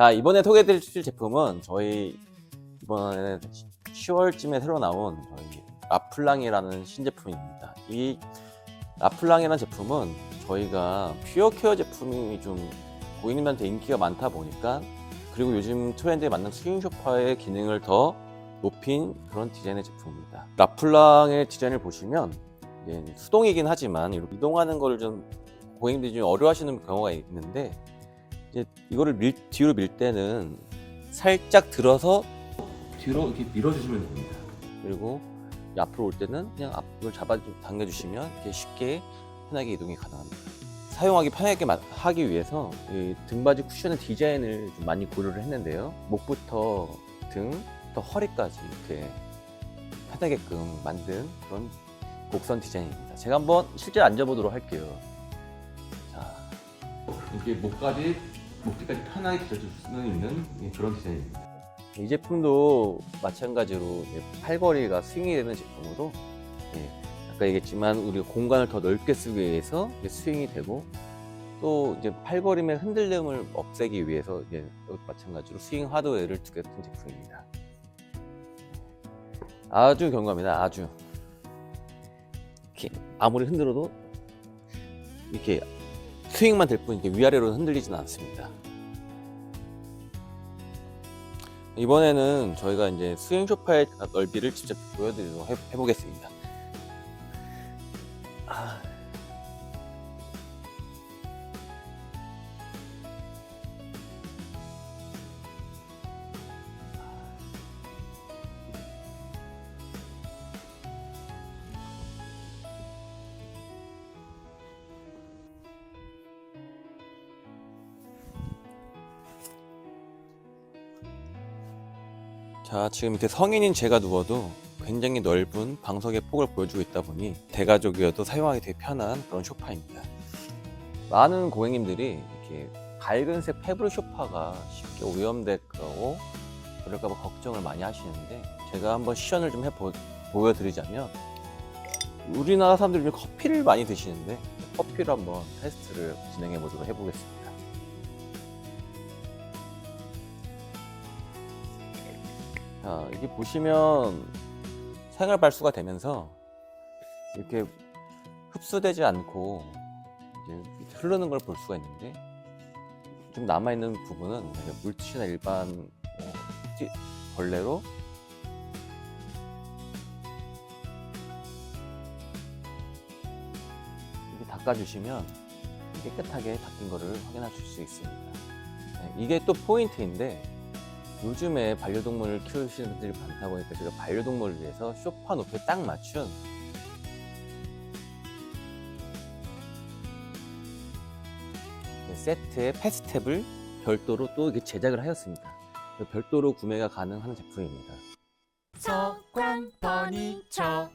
자, 이번에 소개해드릴 제품은 저희 이번에 10월쯤에 새로 나온 저희 라플랑이라는 신제품입니다. 이 라플랑이라는 제품은 저희가 퓨어 케어 제품이 좀 고객님한테 인기가 많다 보니까 그리고 요즘 트렌드에 맞는 스윙 쇼파의 기능을 더 높인 그런 디자인의 제품입니다. 라플랑의 디자인을 보시면 수동이긴 하지만 이동하는 걸 좀 고객님들이 좀 어려워하시는 경우가 있는데 이거를 밀, 뒤로 밀 때는 살짝 들어서 뒤로 이렇게 밀어주시면 됩니다. 그리고 이 앞으로 올 때는 그냥 앞을 잡아 당겨주시면 이렇게 쉽게 편하게 이동이 가능합니다. 사용하기 편하게 마- 하기 위해서 이 등받이 쿠션의 디자인을 좀 많이 고려를 했는데요. 목부터 등, 또 허리까지 이렇게 편하게끔 만든 그런 곡선 디자인입니다. 제가 한번 실제 앉아보도록 할게요. 자, 이렇게 목까지 목뒤까지 편하게 들어줄 수 있는 그런 디자인입니다. 이 제품도 마찬가지로 팔걸이가 스윙이 되는 제품으로 예, 아까 얘기했지만 우리가 공간을 더 넓게 쓰기 위해서 스윙이 되고 또 이제 팔걸음의 흔들림을 없애기 위해서 이제 마찬가지로 스윙 하드웨어를 두개 같은 제품입니다. 아주 견고합니다. 아주 이렇게 아무리 흔들어도 이렇게 스윙만 될 뿐 이게 위아래로 흔들리지는 않습니다. 이번에는 저희가 이제 스윙 쇼파의 넓이를 직접 보여드리도록 해, 해보겠습니다. 아. 자, 지금 이렇게 성인인 제가 누워도 굉장히 넓은 방석의 폭을 보여주고 있다 보니 대가족이어도 사용하기 되게 편한 그런 쇼파입니다. 많은 고객님들이 이렇게 밝은색 페블 쇼파가 쉽게 오염될까고 그럴까봐 걱정을 많이 하시는데 제가 한번 시연을 좀 해 보여드리자면 우리나라 사람들이 좀 커피를 많이 드시는데 커피를 한번 테스트를 진행해 보도록 해보겠습니다. 자, 이게 보시면 생활 발수가 되면서 이렇게 흡수되지 않고 이제 흐르는 걸 볼 수가 있는데 좀 남아 있는 부분은 물티슈나 일반 뭐 티- 걸레로 이렇게 닦아주시면 깨끗하게 닦인 거를 확인하실 수 있습니다. 네, 이게 또 포인트인데 요즘에 반려동물을 키우시는 분들이 많다 보니까 제가 반려동물을 위해서 쇼파 높이에 딱 맞춘 네, 세트의 패스탭을 별도로 또 이렇게 제작을 하였습니다. 별도로 구매가 가능한 제품입니다. 서광 퍼니처